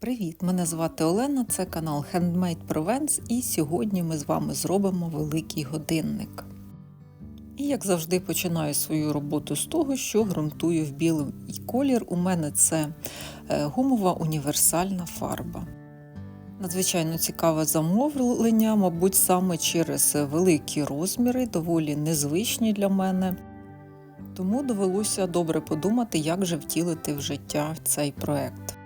Привіт! Мене звати Олена, це канал Handmade Provence і сьогодні ми з вами зробимо великий годинник. І як завжди починаю свою роботу з того, що ґрунтую в білий колір. У мене це е, гумова універсальна фарба. Надзвичайно цікаве замовлення, мабуть, саме через великі розміри, доволі незвичні для мене. Тому довелося добре подумати, як же втілити в життя цей проект.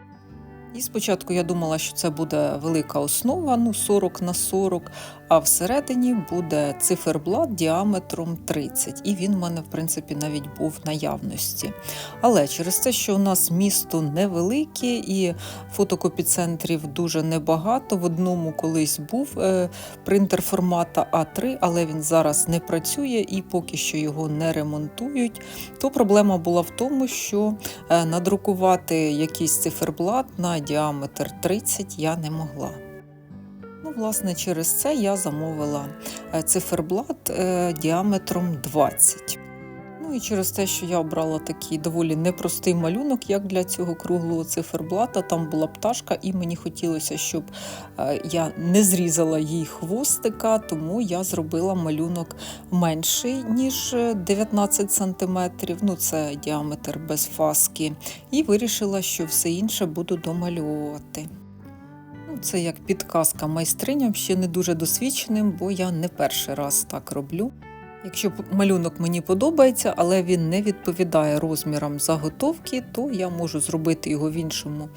І спочатку я думала, що це буде велика основа, ну 40 на 40, а всередині буде циферблат діаметром 30. І він в мене, в принципі, навіть був в наявності. Але через те, що у нас місто невелике і фотокопіцентрів дуже небагато. В одному колись був е, принтер формата А3, але він зараз не працює і поки що його не ремонтують. То проблема була в тому, що е, надрукувати якийсь циферблат на діаметр 30 я не могла. Ну, власне, через це я замовила е, циферблат е, діаметром 20. Ну і через те, що я обрала такий доволі непростий малюнок, як для цього круглого циферблата, там була пташка, і мені хотілося, щоб е, я не зрізала їй хвостика, тому я зробила малюнок менший, ніж 19 см. Ну, це діаметр без фаски. І вирішила, що все інше буду домальовувати. Ну, Це як підказка майстриням, ще не дуже досвідченим, бо я не перший раз так роблю. Якщо малюнок мені подобається, але він не відповідає розмірам заготовки, то я можу зробити його в іншому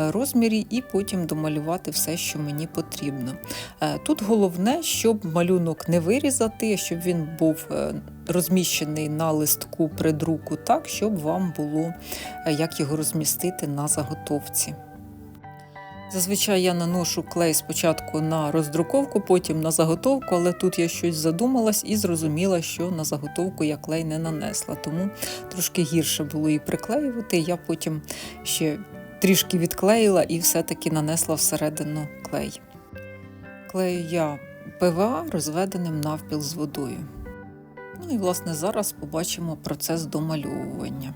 е, розмірі і потім домалювати все, що мені потрібно. Е, тут головне, щоб малюнок не вирізати, щоб він був е, розміщений на листку при друку так, щоб вам було як його розмістити на заготовці. Зазвичай я наношу клей спочатку на роздруковку, потім на заготовку, але тут я щось задумалась і зрозуміла, що на заготовку я клей не нанесла, тому трошки гірше було її приклеювати. Я потім ще трішки відклеїла і все-таки нанесла всередину клей. Клею я ПВА розведеним навпіл з водою. Ну і власне зараз побачимо процес домальовування.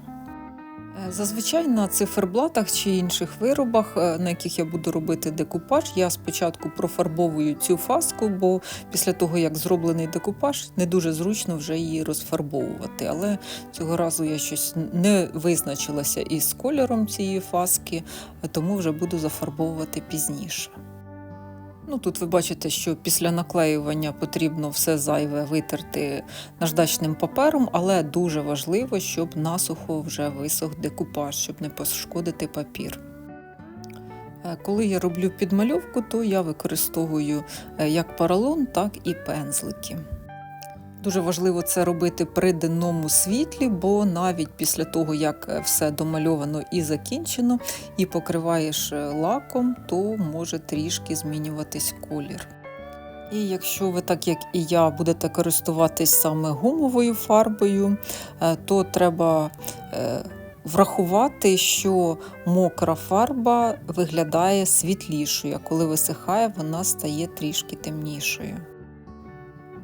Зазвичай на циферблатах чи інших виробах, е, на яких я буду робити декупаж, я спочатку профарбовую цю фаску, бо після того, як зроблений декупаж, не дуже зручно вже її розфарбовувати. Але цього разу я щось не визначилася із кольором цієї фаски, тому вже буду зафарбовувати пізніше. Ну, Тут ви бачите, що після наклеювання потрібно все зайве витерти наждачним папером, але дуже важливо, щоб насухо вже висох декупаж, щоб не пошкодити папір. Е, коли я роблю підмальовку, то я використовую е, як поролон, так і пензлики. Дуже важливо це робити при денному світлі, бо навіть після того, як е, все домальовано і закінчено, і покриваєш е, лаком, то може трішки змінюватись колір. І якщо ви, так як і я, будете користуватись саме гумовою фарбою, е, то треба врахувати, що мокра фарба виглядає світлішою, а коли висихає, вона стає трішки темнішою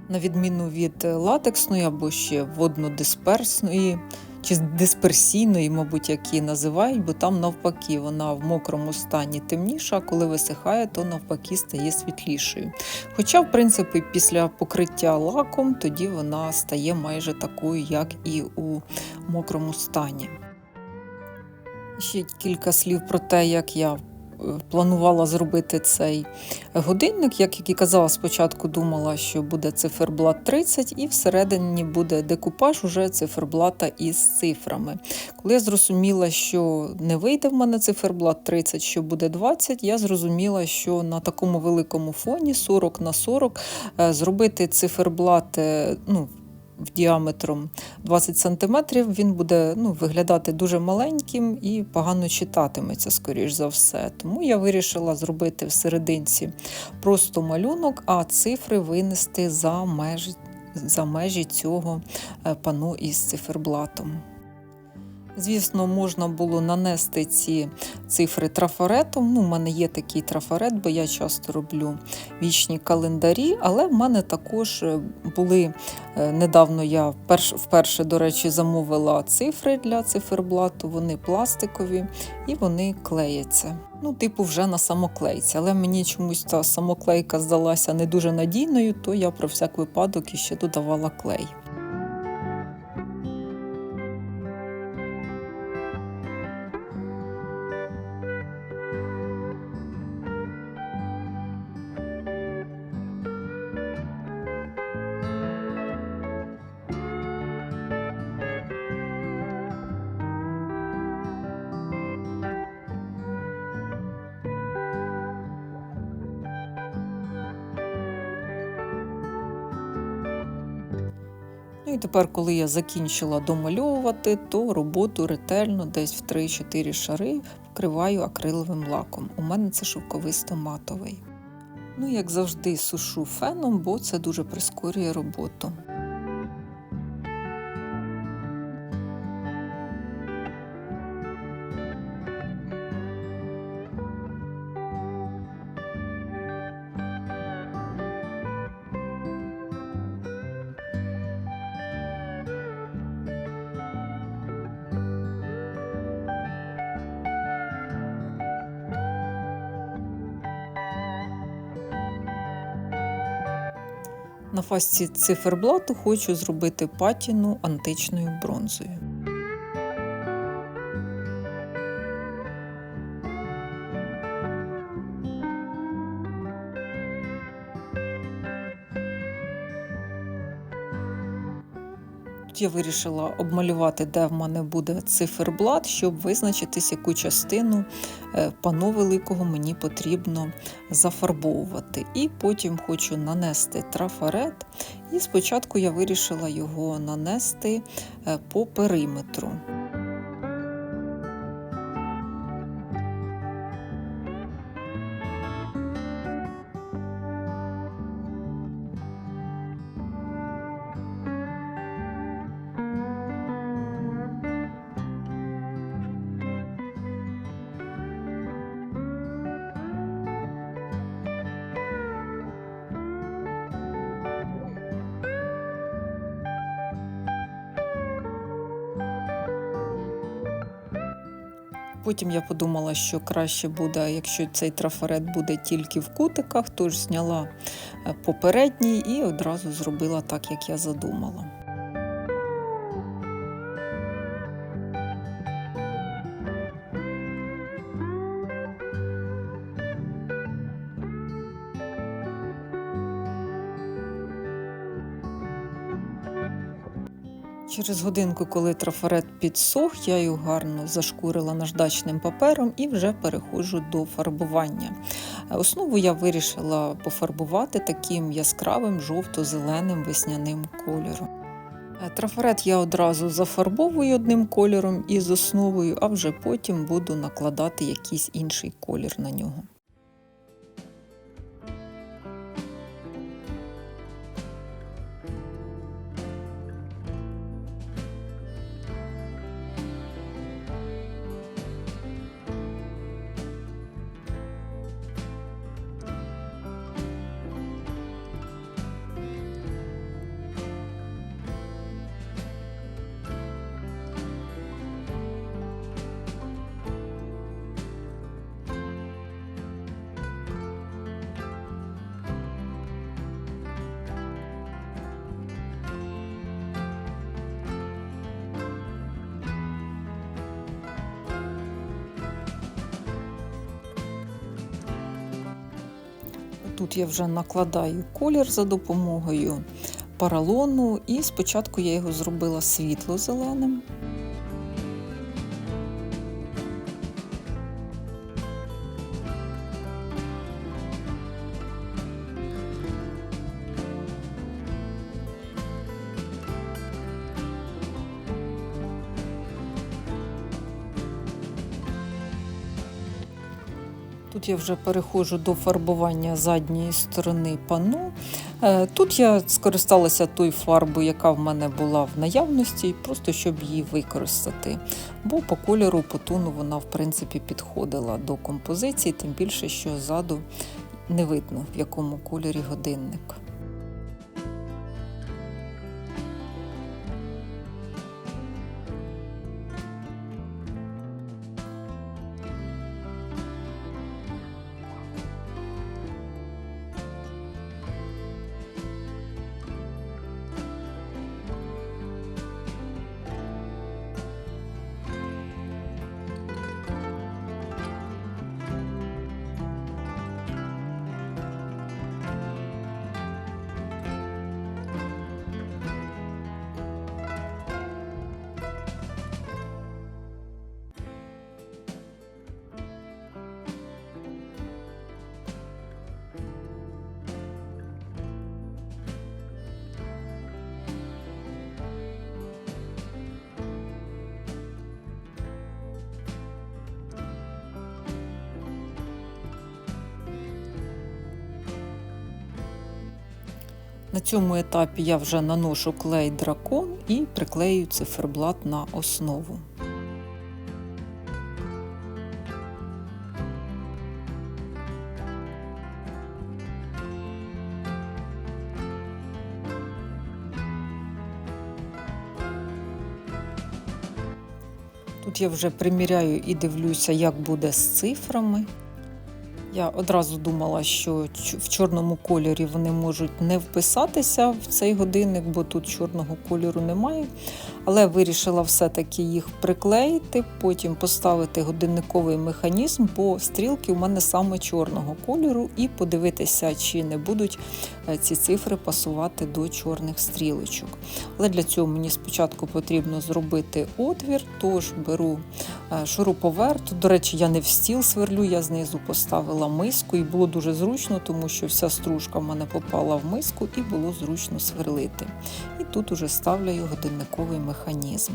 на відміну від латексної або ще воднодисперсної чи дисперсійної, мабуть, які називають, бо там навпаки вона в мокрому стані темніша, а коли висихає, то навпаки стає світлішою. Хоча, в принципі, після покриття лаком тоді вона стає майже такою, як і у мокрому стані. Ще кілька слів про те, як я планувала зробити цей годинник. Як і казала, спочатку думала, що буде циферблат 30, і всередині буде декупаж уже циферблата із цифрами. Коли я зрозуміла, що не вийде в мене циферблат 30, що буде 20, я зрозуміла, що на такому великому фоні 40 на 40 е, зробити циферблат. Е, ну, діаметром 20 см, він буде ну, виглядати дуже маленьким і погано читатиметься, скоріш за все. Тому я вирішила зробити в серединці просто малюнок, а цифри винести за межі, за межі цього пано пану із циферблатом. Звісно, можна було нанести ці цифри трафаретом. Ну, У мене є такий трафарет, бо я часто роблю вічні календарі, але в мене також е, були е, недавно я вперше, вперше, до речі, замовила цифри для циферблату. Вони пластикові і вони клеяться. Ну, типу, вже на самоклейці. Але мені чомусь та самоклейка здалася не дуже надійною, то я про всяк випадок іще додавала клей. Ну і тепер, коли я закінчила домальовувати, то роботу ретельно десь в 3-4 шари вкриваю акриловим лаком. У мене це шовковисто-матовий. Ну, як завжди, сушу феном, бо це дуже прискорює роботу. На фасці циферблату хочу зробити патіну античною бронзою. Я вирішила обмалювати, де в мене буде циферблат, щоб визначитись, яку частину пану пано великого мені потрібно зафарбовувати. І потім хочу нанести трафарет. І спочатку я вирішила його нанести е, по периметру. Потім я подумала, що краще буде, якщо цей трафарет буде тільки в кутиках, тож зняла е, попередній і одразу зробила так, як я задумала. Через годинку, коли трафарет підсох, я його гарно зашкурила наждачним папером і вже переходжу до фарбування. Основу я вирішила пофарбувати таким яскравим жовто-зеленим весняним кольором. Трафарет я одразу зафарбовую одним кольором із основою, а вже потім буду накладати якийсь інший колір на нього. Тут я вже накладаю колір за допомогою паралону, і спочатку я його зробила світло-зеленим. Тут я вже переходжу до фарбування задньої сторони пану. Е, Тут я скористалася тою фарбою, яка в мене була в наявності, просто щоб її використати. Бо по кольору, по тону вона в принципі підходила до композиції, тим більше, що ззаду не видно, в якому кольорі годинник. На цьому етапі я вже наношу клей дракон і приклею циферблат на основу. Тут я вже приміряю і дивлюся, як буде з цифрами. Я одразу думала, що в чорному кольорі вони можуть не вписатися в цей годинник, бо тут чорного кольору немає. Але вирішила все-таки їх приклеїти, потім поставити годинниковий механізм, бо стрілки у мене саме чорного кольору, і подивитися, чи не будуть е, ці цифри пасувати до чорних стрілочок. Але для цього мені спочатку потрібно зробити отвір, тож беру е, шуруповерт. До речі, я не в стіл сверлю, я знизу поставила миску, і було дуже зручно, тому що вся стружка в мене попала в миску і було зручно сверлити. І тут уже ставлю годинниковий механізм.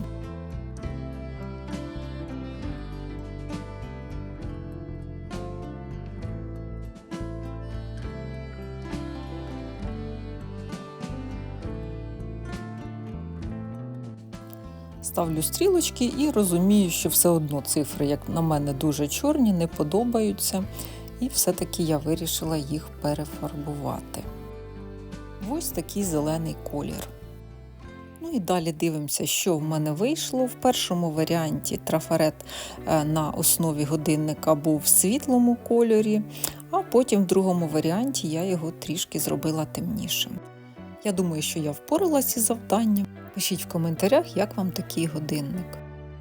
Ставлю стрілочки і розумію, що все одно цифри, як на мене, дуже чорні, не подобаються, і все-таки я вирішила їх перефарбувати. Ось такий зелений колір. Ну і далі дивимося, що в мене вийшло. В першому варіанті трафарет е, на основі годинника був в світлому кольорі, а потім в другому варіанті я його трішки зробила темнішим. Я думаю, що я впоралася із завданням. Пишіть в коментарях, як вам такий годинник.